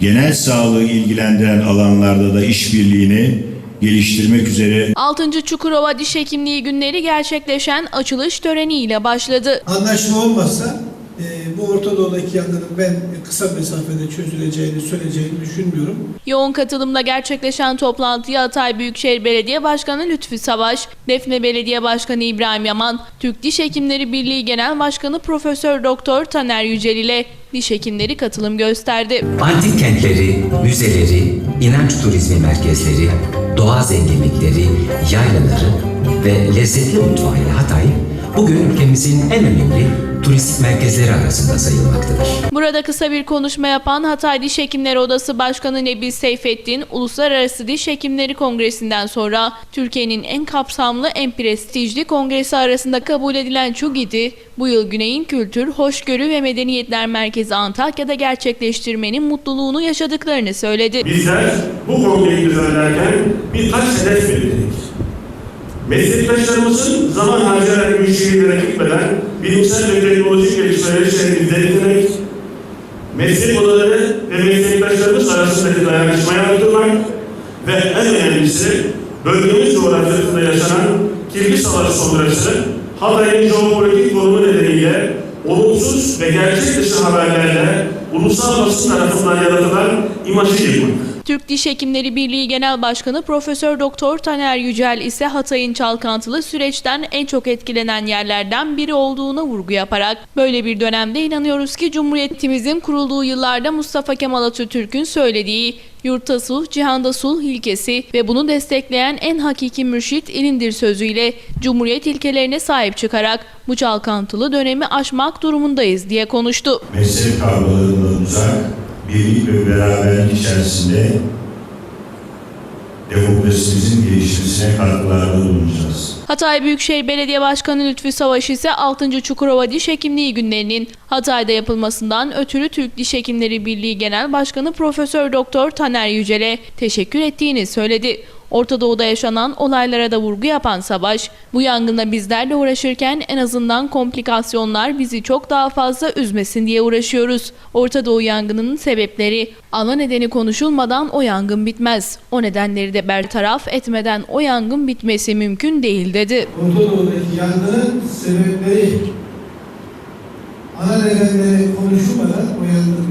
Genel sağlığı ilgilendiren alanlarda da işbirliğini geliştirmek üzere 6. Çukurova Diş Hekimliği günleri gerçekleşen açılış töreniyle başladı. Anlaşma olmazsa e, bu Orta Doğu'daki yangının ben kısa mesafede çözüleceğini söyleyeceğini düşünmüyorum. Yoğun katılımla gerçekleşen toplantıya Hatay Büyükşehir Belediye Başkanı Lütfü Savaş, Defne Belediye Başkanı İbrahim Yaman, Türk Diş Hekimleri Birliği Genel Başkanı Profesör Doktor Taner Yücel ile diş hekimleri katılım gösterdi. Antik kentleri, müzeleri, inanç turizmi merkezleri, doğa zenginlikleri, yaylaları ve lezzetli mutfağıyla Hatay, bugün ülkemizin en önemli turistik merkezleri arasında sayılmaktadır. Burada kısa bir konuşma yapan Hatay Diş Hekimleri Odası Başkanı Nebil Seyfettin, Uluslararası Diş Hekimleri Kongresi'nden sonra Türkiye'nin en kapsamlı, en prestijli kongresi arasında kabul edilen CUGİD'i bu yıl Güney'in Kültür, Hoşgörü ve Medeniyetler Merkezi Antakya'da gerçekleştirmenin mutluluğunu yaşadıklarını söyledi. Bizler bu kongreyi düzenlerken birkaç hedef belirledik. Meslektaşlarımızın zaman harcayarak müşterilere gitmeden bilimsel ve teknolojik gelişmeleri getirmek, meslek odaları ve meslektaşlarımız arasındaki dayanışmayı arttırmak ve en önemlisi bölgemiz coğrafyasında yaşanan kirli savaş sonrası Hatay'ın jeopolitik konumu nedeniyle olumsuz ve gerçek dışı haberlerle ulusal basın tarafından yaratılan imajı yıkmak. Türk Diş Hekimleri Birliği Genel Başkanı Profesör Doktor Taner Yücel ise Hatay'ın çalkantılı süreçten en çok etkilenen yerlerden biri olduğuna vurgu yaparak böyle bir dönemde inanıyoruz ki Cumhuriyetimizin kurulduğu yıllarda Mustafa Kemal Atatürk'ün söylediği yurtta sulh, cihanda sulh ilkesi ve bunu destekleyen en hakiki mürşit ilindir sözüyle Cumhuriyet ilkelerine sahip çıkarak bu çalkantılı dönemi aşmak durumundayız diye konuştu. meslek kavgalarından uzak, birlik ve beraberlik içerisinde demokrasimizin gelişmesine katkılarda bulunacağız. Hatay Büyükşehir Belediye Başkanı Lütfü Savaş ise 6. Çukurova Diş Hekimliği günlerinin Hatay'da yapılmasından ötürü Türk Diş Hekimleri Birliği Genel Başkanı Profesör Doktor Taner Yücel'e teşekkür ettiğini söyledi. Orta Doğu'da yaşanan olaylara da vurgu yapan Savaş, bu yangında bizlerle uğraşırken en azından komplikasyonlar bizi çok daha fazla üzmesin diye uğraşıyoruz. Orta Doğu yangınının sebepleri, ana nedeni konuşulmadan o yangın bitmez. O nedenleri de bertaraf etmeden o yangın bitmesi mümkün değil dedi. Orta Doğu'daki yangının sebepleri ana nedenleri konuşulmadan o yangın